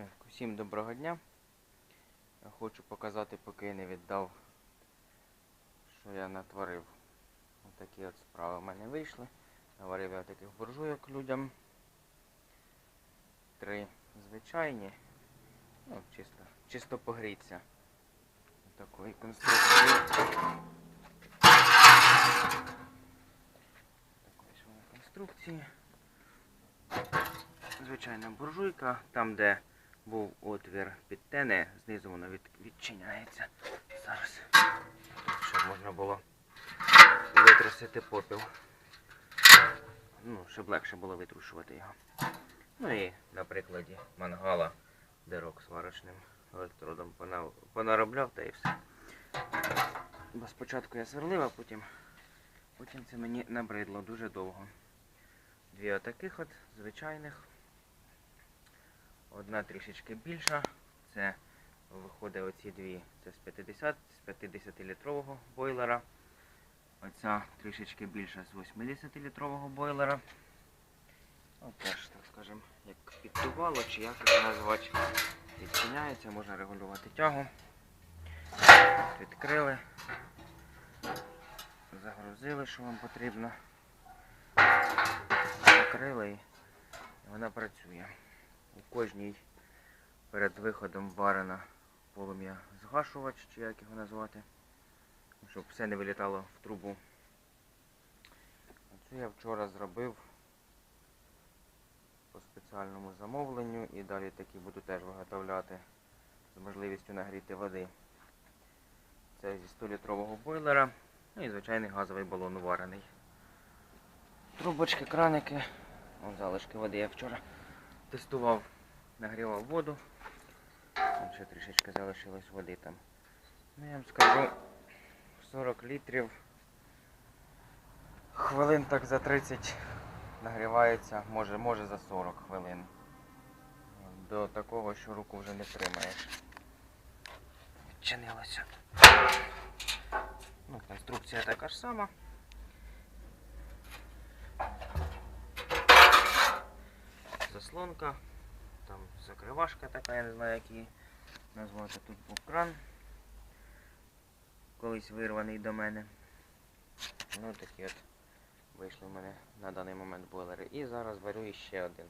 Так, усім доброго дня. Я Хочу показати, поки я не віддав, що я натворив. Отакі от справи в мене вийшли. Наварив я таких буржуйок людям. Три звичайні. Ну, чисто, чисто погріться. Такої конструкції. Такої ж вона конструкції. Звичайна буржуйка, там де був отвір під тене, знизу воно від, відчиняється. Зараз. Щоб можна було витрусити попіл. Ну, щоб легше було витрушувати його. Ну і на прикладі мангала дирок сварочним електродом понаробляв та і все. Бо спочатку я сверлив, а потім, потім це мені набридло дуже довго. Дві отаких от звичайних. Одна трішечки більша. Це виходить оці дві. Це з 50 з 50-літрового бойлера. Оця трішечки більша з 80-літрового бойлера. От теж, так скажемо, як підтувало, чи як його назвати. Відчиняється, можна регулювати тягу. Відкрили. Загрузили, що вам потрібно. Закрили і вона працює. У кожній перед виходом варена полум'я згашувач, чи як його назвати, щоб все не вилітало в трубу. Оцю я вчора зробив по спеціальному замовленню і далі такі буду теж виготовляти з можливістю нагріти води. Це зі 100-літрового бойлера, ну і звичайний газовий балон варений. Трубочки, краники, Вон залишки води я вчора тестував, нагрівав воду. Там ще трішечки залишилось води там. Ну я вам скажу 40 літрів. Хвилин так за 30 нагрівається, може, може за 40 хвилин. До такого, що руку вже не тримаєш. Відчинилося. Ну, конструкція така ж сама. Заслонка, там закривашка така, я не знаю, як назвати. Тут був кран. Колись вирваний до мене. Ну такі от вийшли в мене на даний момент бойлери. І зараз варю іще один.